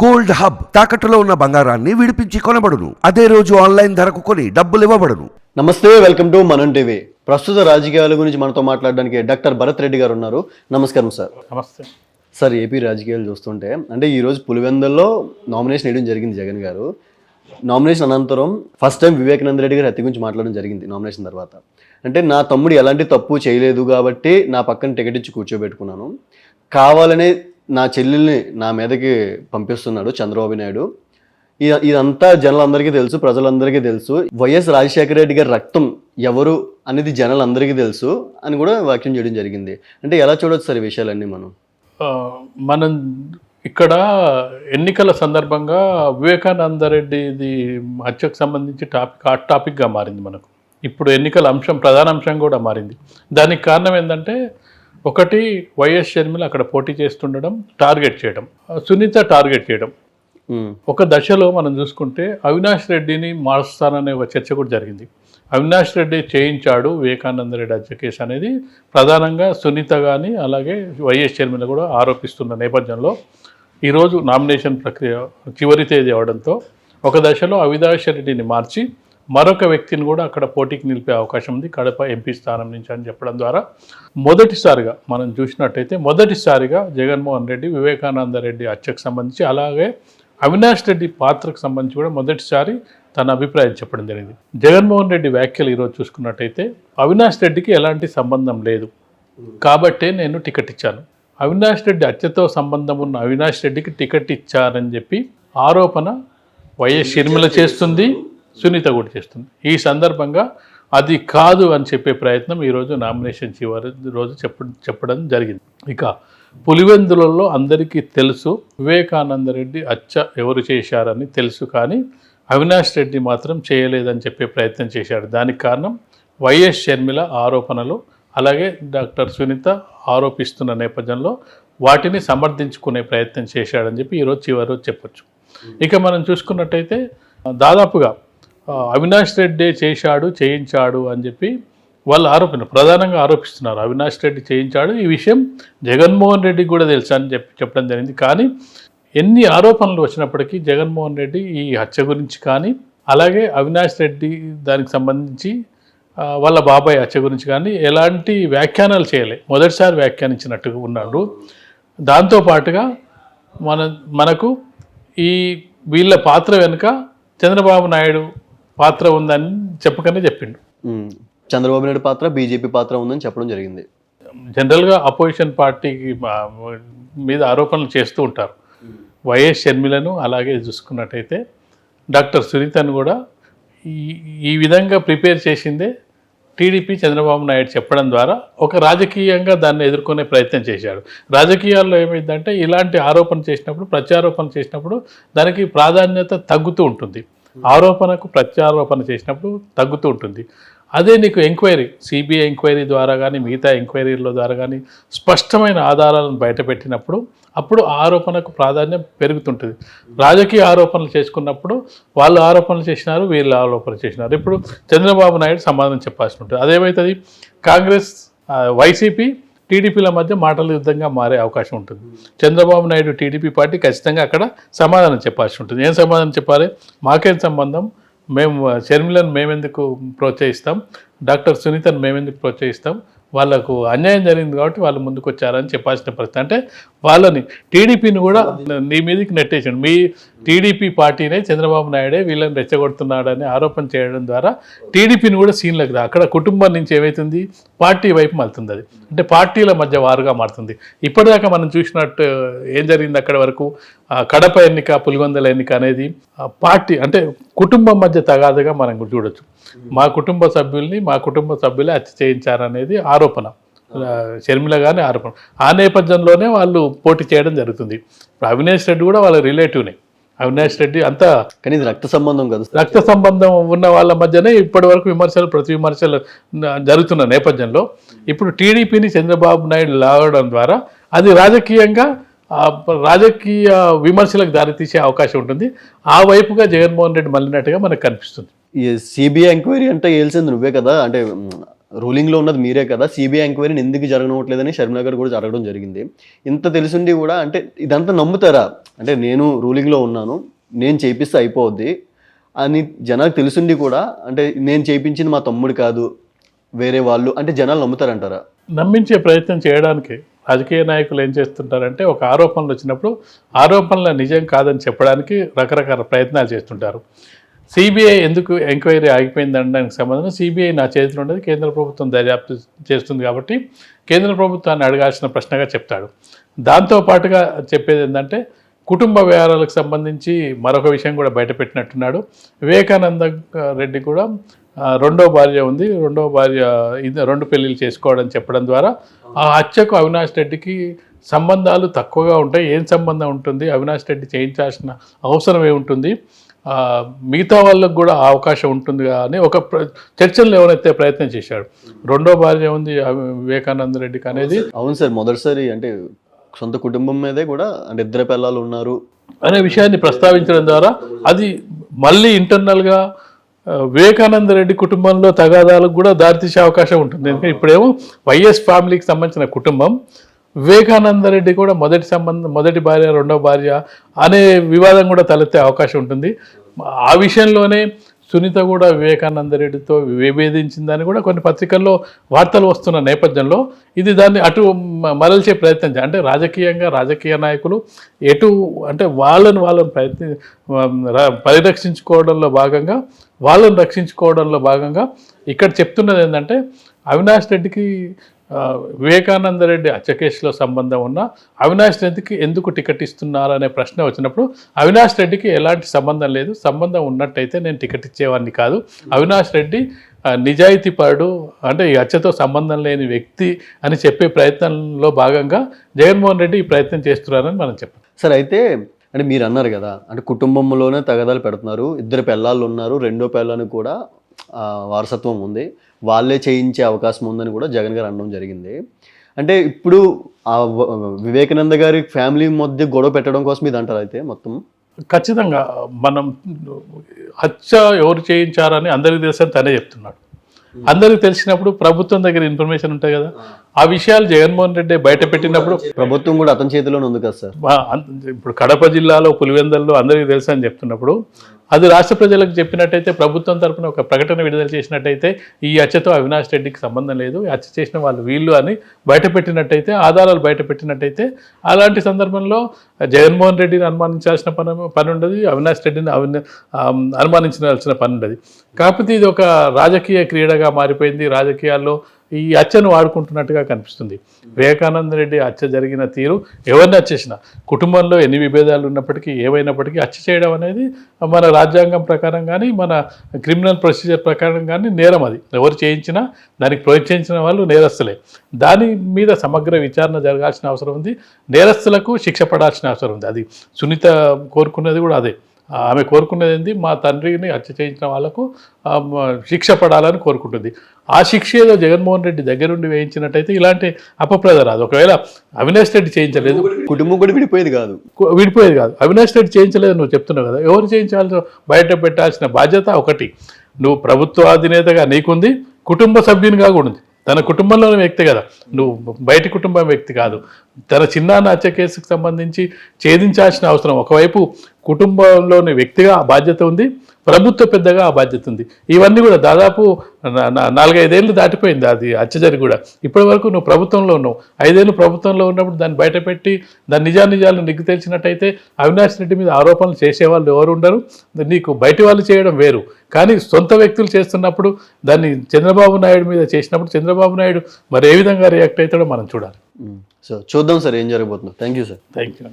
Gold hub తాకట్టులో ఉన్న బంగారాన్ని విడిపించి కొనబడును. అదే రోజు ఆన్లైన్ ధరకు కొని డబ్బులు ఇవ్వబడును. నమస్తే వెల్కమ్ టు మనం టీవీ. ప్రస్తుత రాజకీయాల గురించి మనతో మాట్లాడడానికి డాక్టర్ భరత్ రెడ్డి గారు ఉన్నారు. నమస్కారం సార్. నమస్తే. సార్ ఏపీ రాజకీయాలు చూస్తుంటే అంటే ఈరోజు పులివెందుల్లో నామినేషన్ వేయడం జరిగింది జగన్ గారు. నామినేషన్ అనంతరం ఫస్ట్ టైం వివేకానంద రెడ్డి గారి హత్య గురించి మాట్లాడడం జరిగింది నామినేషన్ తర్వాత. అంటే నా తమ్ముడు ఎలాంటి తప్పు చేయలేదు కాబట్టి నా పక్కన టికెట్ ఇచ్చి కూర్చోబెట్టుకున్నాను. కావాలనే నా చెల్లెల్ని నా మీదకి పంపిస్తున్నాడు చంద్రబాబు నాయుడు. ఇదంతా జనాలందరికీ తెలుసు ప్రజలందరికీ తెలుసు. వైఎస్ రాజశేఖర రెడ్డి గారి రక్తం ఎవరు అనేది జనాలందరికీ తెలుసు అని కూడా వ్యాఖ్యం చేయడం జరిగింది. అంటే ఎలా చూడొచ్చు సార్ ఈ విషయాలన్నీ మనం? మనం ఇక్కడ ఎన్నికల సందర్భంగా వివేకానంద రెడ్డిది హత్యకు సంబంధించి టాపిక్ హాట్ టాపిక్గా మారింది మనకు. ఇప్పుడు ఎన్నికల అంశం ప్రధాన అంశం కూడా మారింది. దానికి కారణం ఏంటంటే ఒకటి వైఎస్ షర్మిల అక్కడ పోటీ చేస్తుండడం టార్గెట్ చేయడం. సునీత టార్గెట్ చేయడం. ఒక దశలో మనం చూసుకుంటే అవినాష్ రెడ్డిని మారుస్తాననే ఒక చర్చ కూడా జరిగింది. అవినాష్ రెడ్డి చేయించాడు వివేకానంద రెడ్డి హత్య కేసు అనేది. ప్రధానంగా సునీత కానీ అలాగే వైఎస్ షర్మిల కూడా ఆరోపిస్తున్న నేపథ్యంలో ఈరోజు నామినేషన్ ప్రక్రియ చివరి తేదీ అవడంతో ఒక దశలో అవినాష్ రెడ్డిని మార్చి మరొక వ్యక్తిని కూడా అక్కడ పోటీకి నిలిపే అవకాశం ఉంది. కడప ఎంపీ స్థానం నుంచి అని చెప్పడం ద్వారా. మొదటిసారిగా మనం చూసినట్టయితే మొదటిసారిగా జగన్మోహన్ రెడ్డి వివేకానంద రెడ్డి హత్యకు సంబంధించి అలాగే అవినాష్ రెడ్డి పాత్రకు సంబంధించి కూడా మొదటిసారి తన అభిప్రాయం చెప్పడం జరిగింది. జగన్మోహన్ రెడ్డి వ్యాఖ్యలు ఈరోజు చూసుకున్నట్టయితే అవినాష్ రెడ్డికి ఎలాంటి సంబంధం లేదు. కాబట్టే నేను టికెట్ ఇచ్చాను. అవినాష్ రెడ్డి హత్యతో సంబంధం ఉన్న అవినాష్ రెడ్డికి టికెట్ ఇచ్చారని చెప్పి ఆరోపణ వైఎస్ షర్మిల చేస్తుంది. సునీత కూడా చేస్తుంది. ఈ సందర్భంగా అది కాదు అని చెప్పే ప్రయత్నం ఈరోజు నామినేషన్ చివరి రోజు చెప్ప చెప్పడం జరిగింది. ఇక పులివెందులలో అందరికీ తెలుసు వివేకానంద రెడ్డి అచ్చ ఎవరు చేశారని తెలుసు కానీ అవినాష్ రెడ్డి మాత్రం చేయలేదని చెప్పే ప్రయత్నం చేశాడు. దానికి కారణం వైఎస్ షర్మిల ఆరోపణలు అలాగే డాక్టర్ సునీత ఆరోపిస్తున్న నేపథ్యంలో వాటిని సమర్థించుకునే ప్రయత్నం చేశాడని చెప్పి ఈరోజు చివరి రోజు చెప్పొచ్చు. ఇక మనం చూసుకున్నట్టయితే దాదాపుగా అవినాష్ రెడ్డి చేశాడు చేయించాడు అని చెప్పి వాళ్ళు ఆరోపణ ప్రధానంగా ఆరోపిస్తున్నారు. అవినాష్ రెడ్డి చేయించాడు. ఈ విషయం జగన్మోహన్ రెడ్డికి కూడా తెలుసు అని చెప్పి చెప్పడం జరిగింది. కానీ ఎన్ని ఆరోపణలు వచ్చినప్పటికీ జగన్మోహన్ రెడ్డి ఈ హత్య గురించి కానీ అలాగే అవినాష్ రెడ్డి దానికి సంబంధించి వాళ్ళ బాబాయ్ హత్య గురించి కానీ ఎలాంటి వ్యాఖ్యానాలు చేయలే. మొదటిసారి వ్యాఖ్యానించినట్టుగా ఉన్నాడు దాంతోపాటుగా మన మనకు ఈ వీళ్ళ పాత్ర వెనుక చంద్రబాబు నాయుడు పాత్ర ఉందని చెప్పకనే చెప్పిండు. చంద్రబాబు నాయుడు పాత్ర బీజేపీ పాత్ర ఉందని చెప్పడం జరిగింది. జనరల్గా అపోజిషన్ పార్టీకి మీద ఆరోపణలు చేస్తూ ఉంటారు. వైఎస్ షర్మిలను అలాగే చూసుకున్నట్టయితే డాక్టర్ సునీతను కూడా ఈ ఈ విధంగా ప్రిపేర్ చేసిందే టీడీపీ చంద్రబాబు నాయుడు చెప్పడం ద్వారా ఒక రాజకీయంగా దాన్ని ఎదుర్కొనే ప్రయత్నం చేశాడు. రాజకీయాల్లో ఏమైందంటే ఇలాంటి ఆరోపణ చేసినప్పుడు ప్రత్యారోపణ చేసినప్పుడు దానికి ప్రాధాన్యత తగ్గుతూ ఉంటుంది. ఆరోపణకు ప్రత్యారోపణ చేసినప్పుడు తగ్గుతూ ఉంటుంది. అదే నీకు ఎంక్వైరీ సిబిఐ ఎంక్వైరీ ద్వారా కానీ మిగతా ఎంక్వైరీల ద్వారా కానీ స్పష్టమైన ఆధారాలను బయటపెట్టినప్పుడు అప్పుడు ఆరోపణకు ప్రాధాన్యం పెరుగుతుంటుంది. రాజకీయ ఆరోపణలు చేసుకున్నప్పుడు వాళ్ళు ఆరోపణలు చేసినారు వీళ్ళు ఆరోపణలు చేసినారు. ఇప్పుడు చంద్రబాబు నాయుడు సమాధానం చెప్పాల్సి ఉంటుంది. అదేమవుతుంది కాంగ్రెస్ వైసీపీ టీడీపీల మధ్య మాటల యుద్ధంగా మారే అవకాశం ఉంటుంది. చంద్రబాబు నాయుడు టీడీపీ పార్టీ ఖచ్చితంగా అక్కడ సమాధానం చెప్పాల్సి ఉంటుంది. ఏం సమాధానం చెప్పాలి? మాకేం సంబంధం? మేము షర్మిలను మేమెందుకు ప్రోత్సహిస్తాం? డాక్టర్ సునీతను మేమెందుకు ప్రోత్సహిస్తాం? వాళ్ళకు అన్యాయం జరిగింది కాబట్టి వాళ్ళు ముందుకు వచ్చారని చెప్పాల్సిన పరిస్థితి. అంటే వాళ్ళని టీడీపీని కూడా నీ మీదకి నెట్టేసాడు. మీ టీడీపీ పార్టీనే చంద్రబాబు నాయుడే వీళ్ళని రెచ్చగొడుతున్నాడని ఆరోపణ చేయడం ద్వారా టీడీపీని కూడా సీన్లకు రా. అక్కడ కుటుంబం నుంచి ఏమవుతుంది పార్టీ వైపు మళ్తుంది అది అంటే పార్టీల మధ్య వారుగా మారుతుంది. ఇప్పటిదాకా మనం చూసినట్టు ఏం జరిగింది అక్కడ వరకు? కడప ఎన్నిక పులివెందుల ఎన్నిక అనేది పార్టీ అంటే కుటుంబం మధ్య తగాదుగా మనం చూడొచ్చు. మా కుటుంబ సభ్యుల్ని మా కుటుంబ సభ్యులే హత్య చేయించారనేది ఆరోపణ. షర్మిల గారి ఆరోపణ. ఆ నేపథ్యంలోనే వాళ్ళు పోటీ చేయడం జరుగుతుంది. ఇప్పుడు అవినేష్ రెడ్డి కూడా వాళ్ళ రిలేటివ్నే. అవినాష్ రెడ్డి అంతా కానీ ఇది రక్త సంబంధం కదా రక్త సంబంధం ఉన్న వాళ్ళ మధ్యనే ఇప్పటి వరకు విమర్శలు ప్రతి విమర్శలు జరుగుతున్న నేపథ్యంలో ఇప్పుడు టీడీపీని చంద్రబాబు నాయుడు లాగడం ద్వారా అది రాజకీయంగా రాజకీయ విమర్శలకు దారితీసే అవకాశం ఉంటుంది. ఆ వైపుగా జగన్మోహన్ రెడ్డి మళ్ళినట్టుగా మనకు కనిపిస్తుంది. సిబిఐ ఎంక్వైరీ అంటే ఏల్సింది నువ్వే కదా అంటే రూలింగ్లో ఉన్నది మీరే కదా. సిబిఐ ఎంక్వైరీని ఎందుకు జరగనవట్లేదని షర్మిల గారు కూడా జరగడం జరిగింది. ఇంత తెలిసిండి కూడా అంటే ఇదంతా నమ్ముతారా? అంటే నేను రూలింగ్లో ఉన్నాను నేను చేపిస్తే అయిపోద్ది అని జనాలకు తెలుసుండి కూడా అంటే నేను చేయించింది మా తమ్ముడు కాదు వేరే వాళ్ళు అంటే జనాలు నమ్ముతారంటారా? నమ్మించే ప్రయత్నం చేయడానికి రాజకీయ నాయకులు ఏం చేస్తుంటారంటే ఒక ఆరోపణలు వచ్చినప్పుడు ఆరోపణలు నిజం కాదని చెప్పడానికి రకరకాల ప్రయత్నాలు చేస్తుంటారు. సిబిఐ ఎందుకు ఎంక్వైరీ ఆగిపోయింది అనడానికి సంబంధం సిబిఐ నా చేతిలో ఉండదు. కేంద్ర ప్రభుత్వం దర్యాప్తు చేస్తుంది కాబట్టి కేంద్ర ప్రభుత్వాన్ని అడగాల్సిన ప్రశ్నగా చెప్తాడు. దాంతో పాటుగా చెప్పేది ఏంటంటే కుటుంబ వ్యవహారాలకు సంబంధించి మరొక విషయం కూడా బయటపెట్టినట్టున్నాడు వివేకానంద రెడ్డి కూడా రెండో భార్య ఉంది. రెండో భార్య రెండు పెళ్ళిళ్ళు చేసుకోవడం చెప్పడం ద్వారా ఆ హత్యకు అవినాష్ రెడ్డికి సంబంధాలు తక్కువగా ఉంటాయి. ఏం సంబంధం ఉంటుంది? అవినాష్ రెడ్డి చేయించాల్సిన అవసరం ఏముంటుంది? మిగతా వాళ్ళకు కూడా అవకాశం ఉంటుంది అని ఒక చర్చలు ఎవరైతే ప్రయత్నం చేశాడు రెండో భార్య ఉంది వివేకానంద రెడ్డికి అనేది అవును సార్ మొదటిసారి అంటే సొంత కుటుంబం మీదే కూడా అంటే ఇద్దరు పిల్లలు ఉన్నారు. అనే విషయాన్ని ప్రస్తావించడం ద్వారా అది మళ్ళీ ఇంటర్నల్గా వివేకానంద రెడ్డి కుటుంబంలో తగాదాలకు కూడా దారితీసే అవకాశం ఉంటుంది. ఎందుకంటే ఇప్పుడేమో వైఎస్ ఫ్యామిలీకి సంబంధించిన కుటుంబం. వివేకానంద రెడ్డి కూడా మొదటి సంబంధం మొదటి భార్య రెండవ భార్య అనే వివాదం కూడా తలెత్తే అవకాశం ఉంటుంది. ఆ విషయంలోనే సునీత కూడా వివేకానంద రెడ్డితో విభేదించిందని కూడా కొన్ని పత్రికల్లో వార్తలు వస్తున్న నేపథ్యంలో ఇది దాన్ని అటు మరల్చే ప్రయత్నం చే- అంటే రాజకీయంగా రాజకీయ నాయకులు ఎటు అంటే వాళ్ళని వాళ్ళని ప్రయత్ని పరిరక్షించుకోవడంలో భాగంగా వాళ్ళని రక్షించుకోవడంలో భాగంగా ఇక్కడ చెప్తున్నది ఏంటంటే అవినాష్ రెడ్డికి వివేకానంద రెడ్డి హత్య కేసులో సంబంధం ఉన్న అవినాష్ రెడ్డికి ఎందుకు టికెట్ ఇస్తున్నారు అనే ప్రశ్న వచ్చినప్పుడు అవినాష్ రెడ్డికి ఎలాంటి సంబంధం లేదు సంబంధం ఉన్నట్టయితే నేను టికెట్ ఇచ్చేవాడిని కాదు. అవినాష్ రెడ్డి నిజాయితీపరుడు అంటే ఈ హత్యతో సంబంధం లేని వ్యక్తి అని చెప్పే ప్రయత్నంలో భాగంగా జగన్మోహన్ రెడ్డి ఈ ప్రయత్నం చేస్తున్నారని మనం చెప్పాలి సార్ అయితే అంటే మీరు అన్నారు కదా అంటే కుటుంబంలోనే తగదాలు పెడుతున్నారు ఇద్దరు పిల్లలు ఉన్నారు రెండో పిల్లని కూడా వారసత్వం ఉంది. వాళ్ళే చేయించే అవకాశం ఉందని కూడా జగన్ గారు అనడం జరిగింది. అంటే ఇప్పుడు ఆ వివేకానంద గారి ఫ్యామిలీ మధ్య గొడవ పెట్టడం కోసం ఇది అంటారు అయితే మొత్తం? ఖచ్చితంగా మనం హత్య ఎవరు చేయించారని అందరికీ తెలుసని తనే చెప్తున్నాడు. అందరికీ తెలిసినప్పుడు ప్రభుత్వం దగ్గర ఇన్ఫర్మేషన్ ఉంటాయి కదా. ఆ విషయాలు జగన్మోహన్ రెడ్డి బయట పెట్టినప్పుడు ప్రభుత్వం కూడా అతని చేతిలోనే ఉంది కదా సార్. ఇప్పుడు కడప జిల్లాలో పులివెందల్లో అందరికీ తెలుసు అని చెప్తున్నప్పుడు అది రాష్ట్ర ప్రజలకు చెప్పినట్టయితే ప్రభుత్వం తరఫున ఒక ప్రకటన విడుదల చేసినట్టయితే ఈ హత్యతో అవినాష్ రెడ్డికి సంబంధం లేదు. హత్య చేసిన వాళ్ళు వీళ్ళు అని బయటపెట్టినట్టయితే ఆధారాలు బయటపెట్టినట్టయితే అలాంటి సందర్భంలో జగన్మోహన్ రెడ్డిని అనుమానించాల్సిన పని పని ఉండదు. అవినాష్ రెడ్డిని అనుమానించాల్సిన పని ఉండదు. కాకపోతే ఇది ఒక రాజకీయ క్రీడగా మారిపోయింది. రాజకీయాల్లో ఈ హత్యను వాడుకుంటున్నట్టుగా కనిపిస్తుంది. వివేకానంద రెడ్డి హత్య జరిగిన తీరు ఎవరిని హత్య కుటుంబంలో ఎన్ని విభేదాలు ఉన్నప్పటికీ ఏవైనప్పటికీ హత్య చేయడం అనేది మన రాజ్యాంగం ప్రకారం కానీ మన క్రిమినల్ ప్రొసీజర్ ప్రకారం కానీ నేరం అది. ఎవరు చేయించినా దానికి ప్రోత్సహించిన వాళ్ళు నేరస్తులే. దాని మీద సమగ్ర విచారణ జరగాల్సిన అవసరం ఉంది. నేరస్తులకు శిక్ష పడాల్సిన అవసరం ఉంది. అది సునీత కోరుకున్నది కూడా అదే. ఆమె కోరుకునేది ఏంది? మా తండ్రిని హత్య చేయించిన మ- శిక్ష పడాలని కోరుకుంటుంది. ఆ శిక్ష ఏదో జగన్మోహన్ రెడ్డి దగ్గరుండి వేయించినట్టయితే ఇలాంటి అపప్రద రాదు. ఒకవేళ అవినాష్ రెడ్డి చేయించలేదు కుటుంబం కూడా విడిపోయేది కాదు. విడిపోయేది కాదు. అవినాష్ రెడ్డి చేయించలేదు నువ్వు చెప్తున్నావు కదా. ఎవరు చేయించాల్సిన బయట పెట్టాల్సిన బాధ్యత ఒకటి. నువ్వు ప్రభుత్వ అధినేతగా నీకుంది కుటుంబ సభ్యునిగా కూడా ఉంది. తన కుటుంబంలోని వ్యక్తి కదా. నువ్వు బయటి కుటుంబం వ్యక్తి కాదు. తన చిన్నాన్న హత్య కేసుకు సంబంధించి ఛేదించాల్సిన అవసరం. ఒకవైపు కుటుంబంలోని వ్యక్తిగా ఆ బాధ్యత ఉంది ప్రభుత్వ పెద్దగా ఆ బాధ్యత ఉంది. ఇవన్నీ కూడా దాదాపు నాలుగైదేళ్ళు దాటిపోయింది అది జరిగి కూడా. ఇప్పటి వరకు నువ్వు ప్రభుత్వంలో ఉన్నావు. ఐదేళ్ళు ప్రభుత్వంలో ఉన్నప్పుడు దాన్ని బయటపెట్టి దాని నిజానిజాలు నిగ్గు తెలిసినట్టయితే అవినాష్ రెడ్డి మీద ఆరోపణలు చేసేవాళ్ళు ఎవరు ఉండరు. నీకు బయటి వాళ్ళు చేయడం వేరు. కానీ సొంత వ్యక్తులు చేస్తున్నప్పుడు దాన్ని చంద్రబాబు నాయుడు మీద చేసినప్పుడు చంద్రబాబు నాయుడు మరి ఏ విధంగా రియాక్ట్ అవుతాడో మనం చూడాలి. సో చూద్దాం సార్ ఏం జరగబోతుందో. Thank you sir. Thank you.